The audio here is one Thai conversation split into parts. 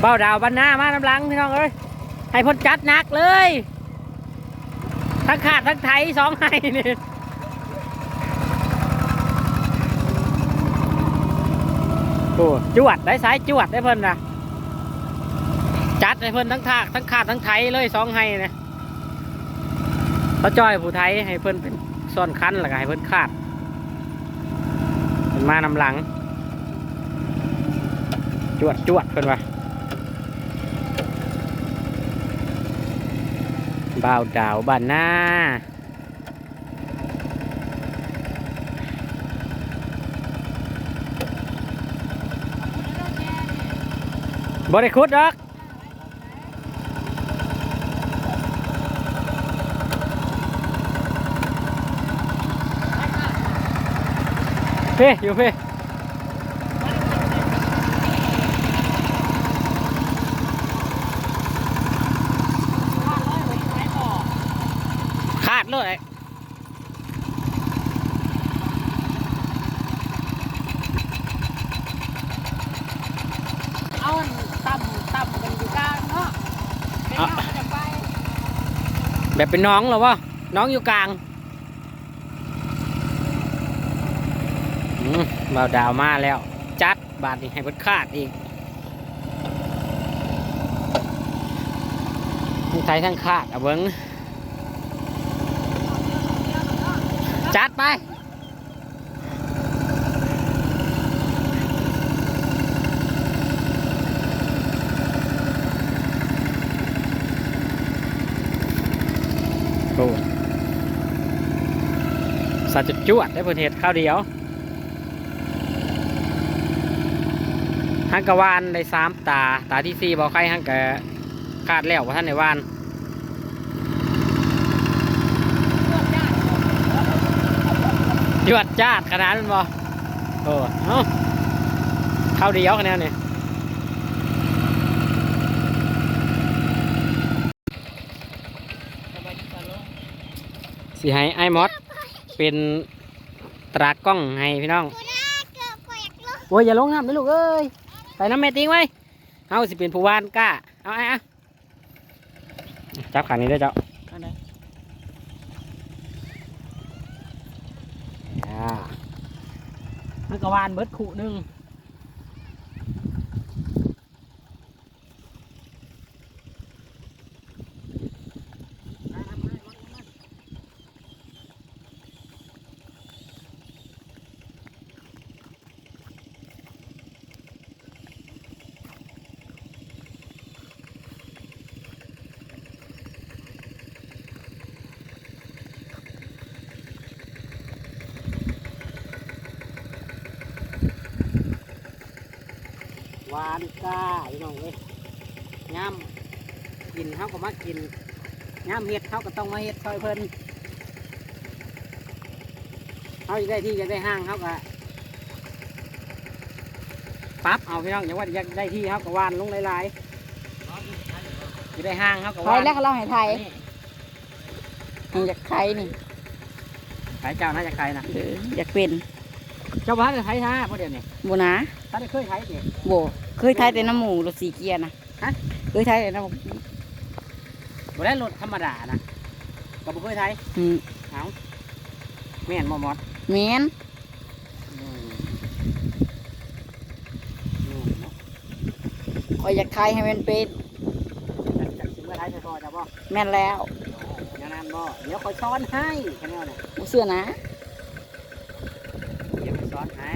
เบ้าดาวบ้านหน้ามาน้ำหลังพี่น้องเอ้ยให้พ่นจัดหนักเลย ทั้งขาดทั้งไทยสองให้นี่โอ้จวดได้สายจวดได้เพิ่นนะจัดให้เพิ่นทั้งทากทั้งขาดทั้งไทยเลยสองให้นะเขาจ้อยผู้ไทยให้เพิ่นเป็นซ่อนคันแล้วก็ให้เพิ่นขาดเพิ่นมานำหลัง จวดจวดเพิ่นว่า บ่าวดาวบ้านหน้าบริคุดดอกเพ่อยู่เพ่าดเลยเอาอันต่ำต่ำกันอยู่กลางเนาะเป็นเนาะมันจะไปแบบเป็นน้องเหรอวะน้องอยู่กลางอืมบ่าวดาวมาแล้ว จัดบาทนี่ให้เพิ่นขาดอีกทั้งไทยทั้งขาดเอาเบิ้ง จัดไป โอ้สัตว์จุดจวดได้ประเทศข้าวเดียวฮังกะวานได้สามตา ตาที่สี่บอกใครฮังกะขาดแล้วว่าท่านในวาน จวดจ้าดขนาดนั้นบ่โอ้เอ้าข้าวเดียวคะแนนนี่สิให้ไอ้มอสเป็นตรากล้องให้พี่น้อง โอ้ยอย่าลงน้ำนะลูกเอ้ยไปน้ำแม่ติ้งไว้เอาสิเป็นผู้วานกล้า เอาไอ้อะจับขันนี้ด้วยเจ้าอ่า ก็วานเบิดขู่หนึ่ง วานกล้าพี่น้องเอ้ยย่ำกินเขาก็มากินย่ำเห็ดเขาก็ต้องมาเห็ดซอยเพิ่นเขาอยากได้ที่อยากได้ห้างเขาก็ปรั๊บเอาพี่น้องอย่าว่าอยากได้ที่เขาก็วานลงหลายๆอยากได้ห้างเขาก็ไทวายนแล้วก็เราให้ไทยนี่ให้อยากไทยนี่ขายเจ้าน่าจะขายนะเอออยากเป็นเจ้าบ้านจะไทยท่าเพราะเดี๋ยวนี้โบนะ ท่านได้เคยไทยเนี่ยโบเคยไทยแต่น้ำหมูรถสีเกียร์นะฮะเคยไทยแต่น้ำหมูบ่ได้รถธรรมดานะก็บ่เคยไทยอืมเอาแม่นมอมอดแมนอืมอืมเนาะคอยอยากไทยให้มันเป็นจากจากสิเมื่อไทยจะพอจะบ่แม่นแล้วงานนั้นบ่เดี๋ยวคอยสอนให้แค่นี้นะบ่เสื้อนะเดี๋ยวคอยสอนให้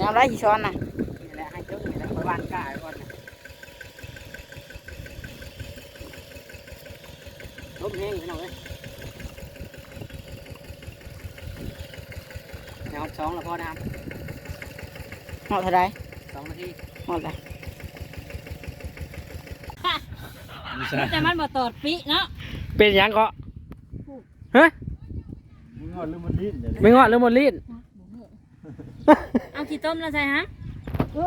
ยามไรที่ช้อนนะ วานกล้าไว้ก่อนนะลมแห้งพี่น้องเอ้ยแนวสองแล้วพอนะครับหอดเท่าไรสองนาทีหอดละแต่มันบ่ตอดปิเนาะเป็นหยังก็ฮะมึงงอดหรือมันดิ้นเดี๋ยวนี้ไม่งอดหรือหมดลิ้น เอาขี้ต้มแล้วใช่ฮะอั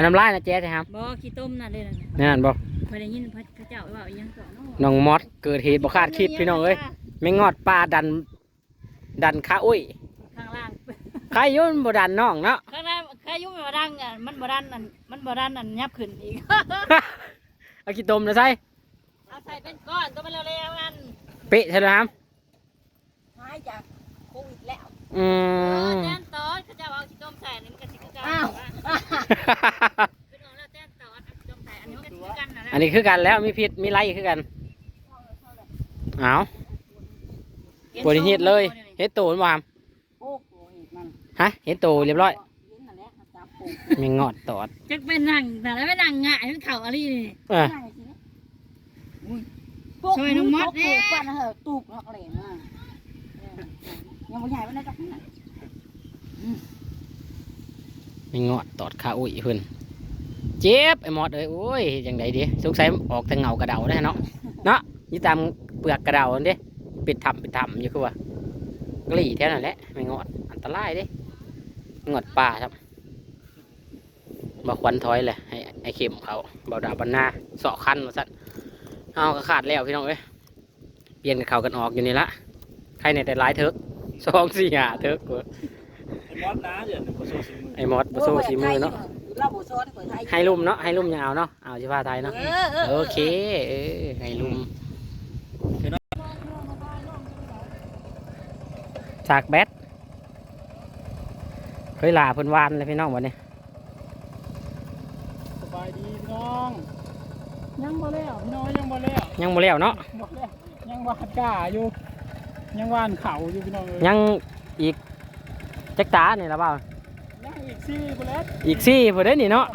นน้ำลายนะเจ๊ใช่ครับบ่ขี้ต้มน่ะเด้อนั่นนี่นั่นบ่บ่ได้ยินพระเจ้าว่าอีหยังต่อเนาะน้องมอสเกิดเหตุบ่คาดคิดพี่น้องเอ้ยไม่งอดปลาดัน ดันขาอุ้ยข้างล่างใครอยุ่นบ่ดันน้องเนาะข้างล่างใครก็ยุ่งมาดังอะมันบ่ดันนั่นมันบ่ดันนั่นยับขึ้นอีกเอาขี้ตมนะใส่เอาใส่เป็นก้อนก็มันเร็วๆนั่นเป๊ะใช่ไหมครับหายจากโควิดแล้วอืเออมแต้นตอดเขาจะเอาขี้ต้มใส่อันนี้มันก็สิคื อกันอ้าวเป็นของเราแต้นตอดเอาขี้ต้มใส่อันนี้มันก็สิคือกันนะอันนี้คือกันแล้วมีพิษมีไรคือกันเอาบริฮิตเลยเฮ็ดโตนบ่ครับโอ้โหมันฮะเฮ็ดโตเรียบร้อยเห็นนั่นแหละจับปูมีงอดตอดจักไปนั่งแต่แล้วไปนั่งง่ายมันเข่าอะไรนี่เออนั่งสิอุ้ยช่วยน้องมดเนี่เนี่ยปั้นเหอะตูบนักเลงอะยังไม่ใหญ่ไม่ได้จับนั่น มีงอดตอดขาอุ้ยเพิ่นเจ็บไอ้หมอดเอ้ยโอ้ยเฮ็ดจังไดดีสงสัยออกแต่เงากระเดาได้เนาะเนาะอยู่ตามเปลือกกระเดาอันเด้ปิดถ้ำปิดถ้ำอยู่คือว่ากลี่แท้นั่นแหละไม่งอดอันตรายเด้งอดป่าครับบ่ควันถอยเลยให้ไอ้เข็มเขาเบาดาบันนาเสาะคันว่าซั่นเอาก็ขาดแล้วพี่น้องเอ้ยเปลี่ยนกับเขากันออกอยู่นี่ละใครในแต่หลายเถิกสองสี่ห้าเถิกกู ไอ้มอสนะเดี๋ยวหนึ่งก็โซ่สีมือไอ้มอดบ่สู้สีมือเนาะเราบ่ซ้อนเปิดไทยให้ลุ่มเนาะให้ลุ่มยังเอาเนาะเอาชิพาไทยเนาะเออเออโอเคเออให้ลุ่มจากแบตเคยลาเพิ่นวานเลยพี่น้องวันนี้สบายดีพี่น้องยังบ่แล้วพี่น้องยังบ่แล้วยังบ่แล้วเนาะบ่แล้วยังวาดก้าอยู่ยังวานเข่าอยู่พี่น้องเอ้ยยังอีก จักตานี่ละเปล่ายังอีกซี่บ่แล้วอีกสี่เพิ่นได้นี่เนาะ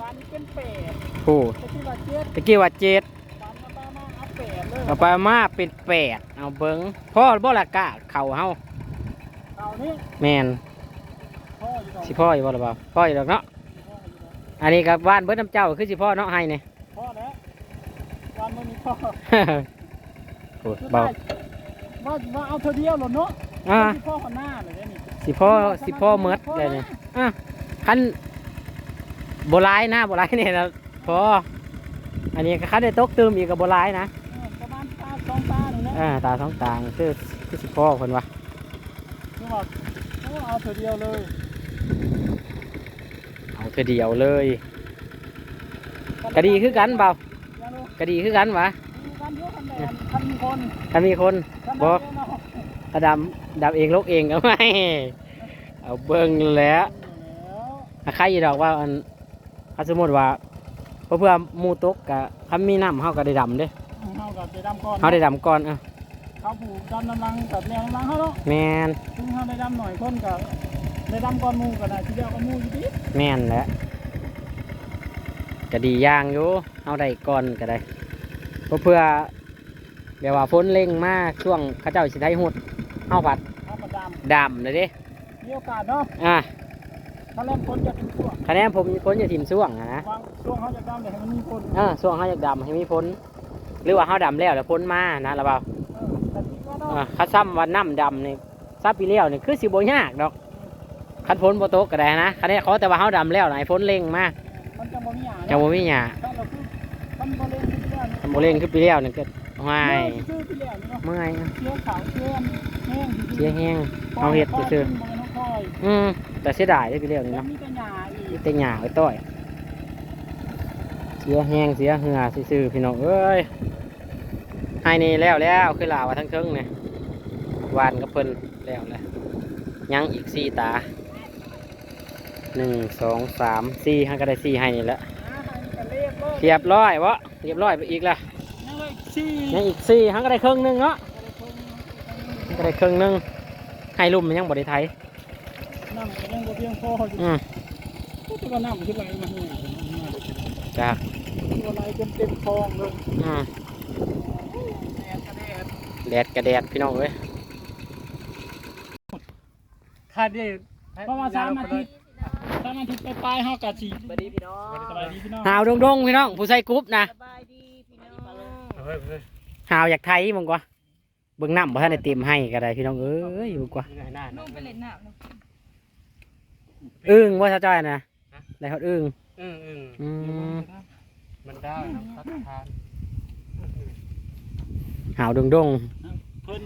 บานนี้เป็นแปดโอ้แต่ที่ว่าเจ็ดตะกี้ว่าเจ็ดบานมาบ้ามาเอาแปดเลยเอาไปมาเป็นแปดเอาเบิ่งพ่อบ่ละกะเข่าเฮาเอานี่แม่นพ่ออยู่ดอกสิพ่ออยู่บ่ละเปล่าพ่ออยู่ดอกเนาะพ่ออยู่ดอกอันนี้กับบ้านเบิดน้ำเจ้าคือสิพ่อเนาะให้นี่พ่อแล้ววันมันมีพ่อโอ้เบาว่าว่าเอาเธอเดียวเหรอเนาะอ่า ที่พ่อคนหน้าเลยเนี่ยนี่ สิพ่อสิพ่อเมดเลยนี่อะคันโบรายนะโบรายเนี่ยนะพออันนี้ก็คันได้ตกตืมอีกกับโบรายนะเออประมาณตาสองตาหนึ่งนะอ่าตาสองตางคือคือสิพ่อคนวะคือว่าโอ้เอาเธอเดียวเลยเอาเธอเดียวเลยก็ดีคือกันเบายังรู้ก็ดีคือกันวะมีกันเยอะกันแดนคันมีคนถ้ามีคนคันบ่เดี ยวเนาะถ้าดำดำเองลกเองก็ไม่เอาเบิ่งแหล้วแล้วใครอีดอกว่าอันถ้าสมมติว่าเพื่อเพื่อหมูตกกะคำมีน้ำเฮาก็ได้ดำเด้เฮากับเจดำก่อนเฮาได้ดำก่อนเออเขาผูกดำน้ำลังกับแนวน้ำลังเขาเนาะแมนซึ่งเขาได้ดำหน่อยคนกับได้ดำก่อนหมูกันนะที่เดียวกับหมูอยู่ดีแม่นแหละก็ดีอย่างอยู่เอาได้ก่อนก็ได้เพราะเพื่อ แบบว่าฝนเร่งมากช่วงเขาเจ้าสิได้หุดเอาผัดเขามาดดำเลยเด้ำมีโอกาสเนาะอะถ้าเล่นคนจะถึงช่วงคะแนนผมพ้นจะทิมช่วงอะนะบางช่วงเขาจะดำแต่ให้มันมีคนอ่าช่วงเขาอยากดำให้มีพ้นหรือว่าเขาดำแล้วแล้วพ้นมานะระเบาเออแต่ที่ว่าเนาะอ่าคัดซ้ำว่าน้ำดำนี่ซับปีเลี้ยวนี่คือสิบ่ยากดอกคันพ้นบ่ตกก็ได้นะคะแนนเขาแต่ว่าเขาดำแล้วนะให้พ้นเร่งมากมันจะบ่มีหยาจะเนาะบ่มีหยาถ้าเราคือมันบ่เล่นที่เดียวทำบ่เร่งคือปีเลี้ยวนี่ก็ ห่วยชื่อที่เดียวนี่เนาะเมื่อยเชี่ยวขาวเชี่ยวแห้งเสียแห้งเอาเห็ดไปซื้อคอยอืมแต่เสียดายได้อปีเลี้ยวนี่แล้วเนาะมีแต่หยาอีมีกแต่หญ้าไว้ต้อยเสียแห้งเสียเหงื่อซื่อๆพี่น้องเอ้ยให้นี่แล้วแล้วคือลาวว่าทั้งเทิงเนี่ยหวานกับเพิ่นแล้วแหละยังอีกสี่ตาหนึ่งสองสามสี่ห้าก็ได้สี่ให้นี่แหละอ่าให้มันก็เรียบเลยเรียบร้อยวะเรียบร้อยไปอีกละยังเลย สี่ยังอีกสี่ห้าก็ได้ครึ่งหนึงเนาะห้าก็ได้ครึ่งหนึงให้ลุ่มมันยังบ่ได้ไทยน้ำก็ยังบ่เพียงพออยู่อืมตัวน้ำขึ้นไหลมาเนี่ยจ้าตัวไหลเต็มเต็มคลองเลยอืมแดดกระแดดแดดกระแดดพี่น้องเอ้ยขาดได้ประมาณสามนาทีสามนาทีไปปลายๆเฮากะสิสวัสดีพี่น้อง สบายดีพี่น้อง หาวดงๆพี่น้องผู้ใส่กรุ๊ปนะ สบายดี หาวอยากไทยมึงกว่าเบิ่งน้ำบ่ทันได้เต็มให้ก็ได้พี่น้องเอ้ยมึงกว่ายังไงหน้าลงไปเล่นน้ำอึ้งว่าซะจ้อยนะได้ฮอดอึ้งอืมอืมอืมมันได้ครับทานหาวดงเพิ่น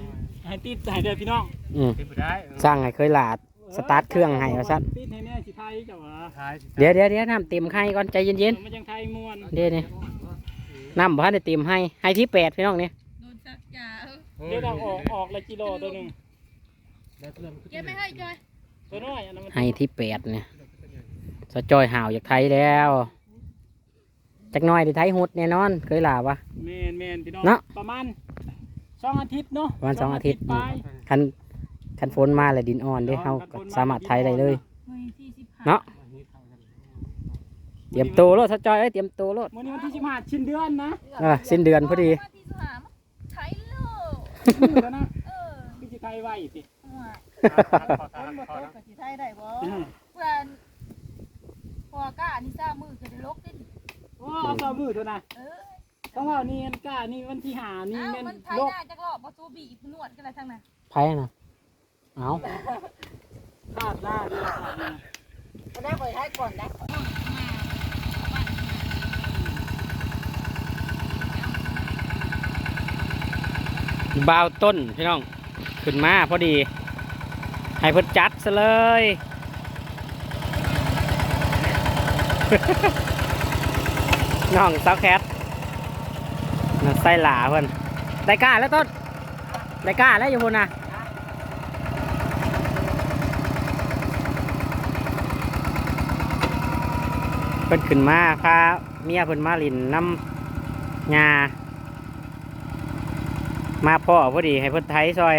ให้ติดให้เด้อพี่น้องๆอืมติดบ่ได้สร้างให้เคยหลาดสตาร์ทเครื่องให้ว่าซั่นติดให้แน่สิไทยจ้ะวะท้ายเดี๋ยวเดี๋ยวเดี๋ยวน้ำเต็มไข่ก่อนใจเย็นมันยังไทยม่วนๆเดี๋ยว นี่น้ำบ้านได้เต็มให้ ให้ที่แปดพี่น้องเนี่ยโดนสักยาเดี๋ยวเราออกออกละกิโลตัวหนึงเก็บไม่ให้จอยตัวน้อยอันนั้นมันให้ที่แปดเนี่ยสะจอยห่าวจากไทยแล้วจักหน้อยที่ไทยหุดแน่นอน เคยลาวะแมนแมนพี่น้องเนาะประมาณสองอาทิตย์เนาะประมาณสองอาทิตย์ไปคันคันฝนมาแล้วดินอ่อนเด้เฮาก็สามารถไทยได้เลยเฮ้ยสี่สิบห้าเนาะ เตรียมตัวโลดสะจอยเอ้ยเตรียมตัวโลดวันนี้วันที่สิบห้าชิ้นเดือนนะเออสิ้นเดือนพอดีวันที่สามใช้โลกมือแล้วนะเออพี่สิไทยไว้สิว่าคนบ่ตกกับสิไทยได้บ่เพื่อนพอก้าอันนี้ซ่ามือคือได้ลกดิว้าวสาวมือเท่านั้นเออต้องว่านี่อันกล้านี่วันที่หานี่อ้าวแม่นมันไทยโลกหน้าจักรอบมาซูบีอีกนวดกันอะไรทั้งนั้นไพ่นะเอาคาดหน้าเดียวคาดหน้าก็ได้ข่อยไทยก่อนได้ บาวต้นพี่น้อง ขึ้นมาพอดี ให้เพิ่นจัดซะเลย น้องสาวแคทนั่นไส้หลาเพิ่นได้กล้าแล้วต้น ได้กล้าแล้วอยู่พุ่นนะเพิ่นขึ้นมาพาเมียเพิ่นมาลินน้ำงา มาพ่อพอดีให้เพิ่นไทยซอย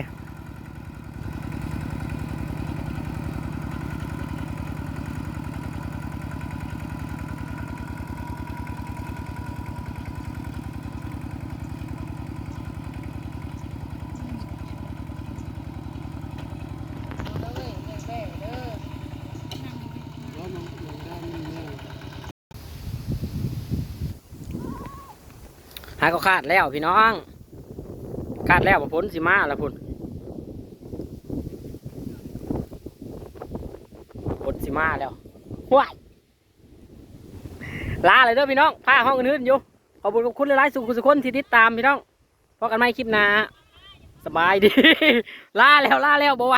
หาก็คาดแล้วพี่น้อง คาดแล้วว่าพ้นสิมาแล้วพุ่นพ้นสิมาแล้วว้ายลาเลยเด้อพี่น้องผ้าห้องอื่นอยู่ ขอบคุณขอบคุณหลายๆสุขสุขคนที่ติดตามพี่น้องพบกันใหม่คลิปหน้าสบายดี ลาแล้วลาแล้วบ่ไหว